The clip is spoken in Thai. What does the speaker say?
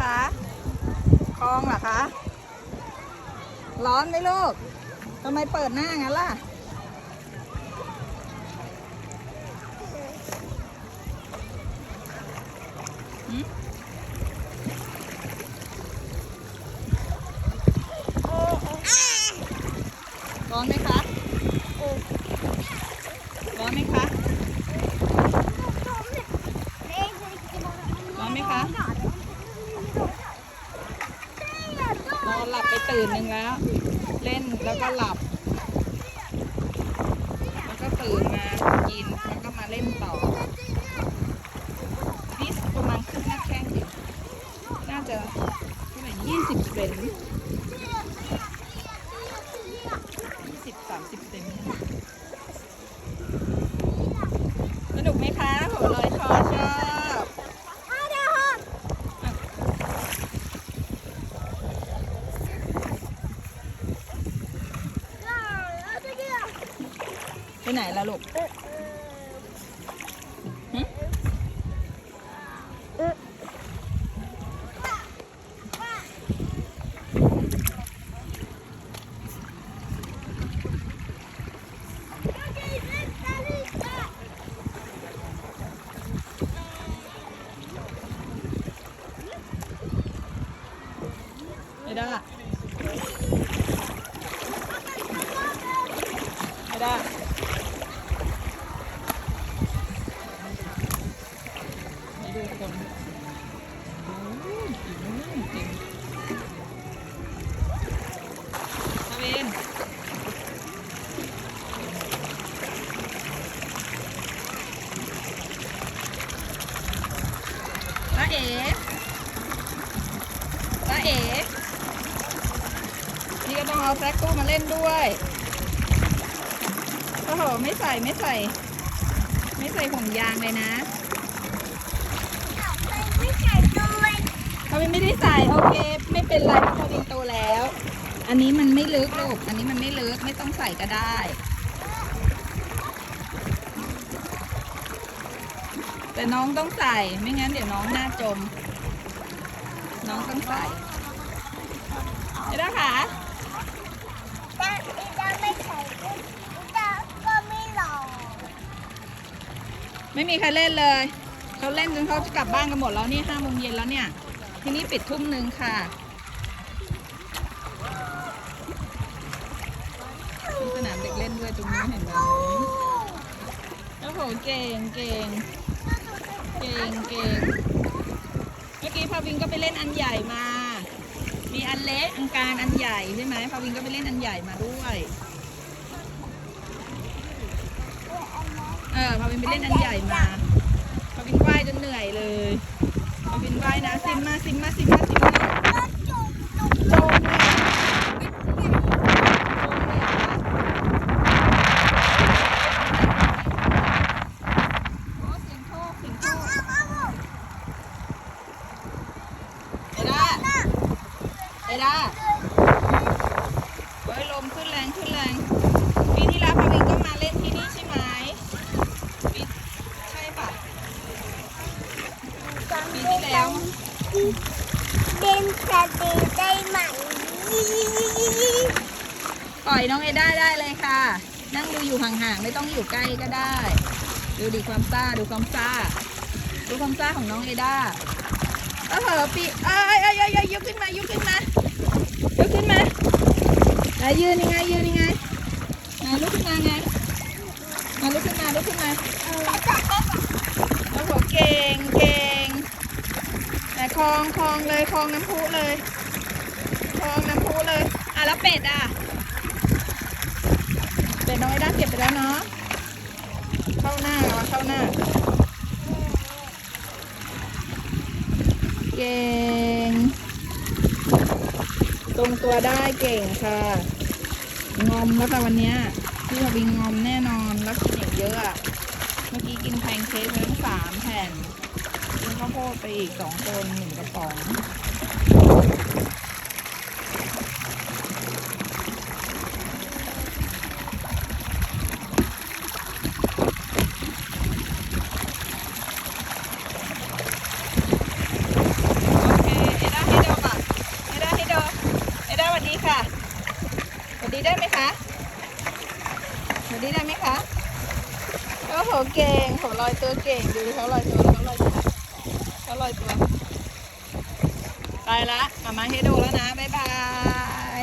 คะ คลองเหรอคะ ร้อนไหมลูกทำไมเปิดหน้างั้นล่ะหืมร้อนไหมคะ ร้อนไหมคะ ร้อนไหมคะ นอนหลับไปตื่นหนึ่งแล้ว เล่นแล้วก็หลับ แล้วก็ตื่นมากินแล้วก็มาเล่นต่อนี่ประมาณครึ่งหน้าแข้งดิน่าจะเท่าไหร่ยี่สิบเซนยี่สิบสามสิบเซนสนุกไหมคะโหลอยคอชอบ ไปไหนล่ะลูกไม่ได้ วนมาเอ๋มาเอ๋นี่ก็ต้องเอาแฟลกตู้มาเล่นด้วยโอ้โหไม่ใส่ไม่ใส่ ไม่ใส่ห่วงยางเลยนะเขาไม่ได้ใส่โอเค ไม่เป็นไรเพราะเขาดินโตแล้ว อันนี้มันไม่ลึกลูก อันนี้มันไม่ลึกไม่ต้องใส่ก็ได้ แต่น้องต้องใส่ไม่งั้นเดี๋ยวน้องหน้าจม น้องต้องใส่ไม่ได้ค่ะไม่มีใครเล่นเลยเขาเล่นจนเขาจะกลับบ้านกันหมดแล้วนี่ห้าโมงเย็นแล้วเนี่ย ที่นี่ปิดทุ่มหนึ่งค่ะมีสนามเด็กเล่นด้วย ตรงนี้เห็นไหมโอ้โหเก่งเก่งเก่งเก่งเมื่อกี้พาวินก็ไปเล่นอันใหญ่มา มีอันเล็กอันกลางอันใหญ่ใช่ไหมพาวินก็ไปเล่นอันใหญ่มาด้วยเออพาวินไปเล่นอันใหญ่มาพาวินว่ายจนเหนื่อยเลยพาวินว่ายนะซิมมาซิมมาซิมมาซิมมาจมเลยจมเลยโอ้เสียงโชคเสียงโชคเอด้า เอด้าเฮ้ยลมขึ้นแรงขึ้นแรงปีที่แล้วพาวินก็มาเล่นที่นี่ใช่ไหมปีใช่ปะปีที่แล้วเป็นสติได้ไหมปล่อยน้องเอด้าได้เลยค่ะ นั่งดูอยู่ห่างๆไม่ต้องอยู่ใกล้ก็ได้ ดูดีความซ่าดูความซ่าดูความซ่าของน้องเอด้าเออเหอะปีเอ้ยเอ้ยเอ้ยเอ้ยยกขึ้นมายกขึ้นมา ยกขึ้นมาไหนยืนยังไงยืนยังไงไหนลุกขึ้นมาไงมาลุกขึ้นมาลุกขึ้นมาโอ้โหเก่งเก่งแต่คลองคลองเลยคลองน้ำพุเลยคลองน้ำพุเลยอะแล้วเป็ดอะเป็ดน้องไอ้ด้าเก็บไปแล้วเนาะเข้าหน้าระวังเข้าหน้า เก่ง ตรงตัวได้เก่งค่ะ งอมแล้วแต่วันเนี้ยพี่พวิงงอมแน่นอนแล้วกินอย่างเยอะอะเมื่อกี้กินแพนเค้กไปทั้งสามแผ่นกินข้าวโพดไปอีกสองคนหนึ่งกระป๋องโอเคเอด้า ดีได้ไหมคะหนูดีได้ไหมคะ เขาเก่งเขาลอยตัวเก่งดูเขาลอยตัวเขาลอยตัวเขาลอยตัวไปละมามาให้ดูแล้วนะ บ๊ายบาย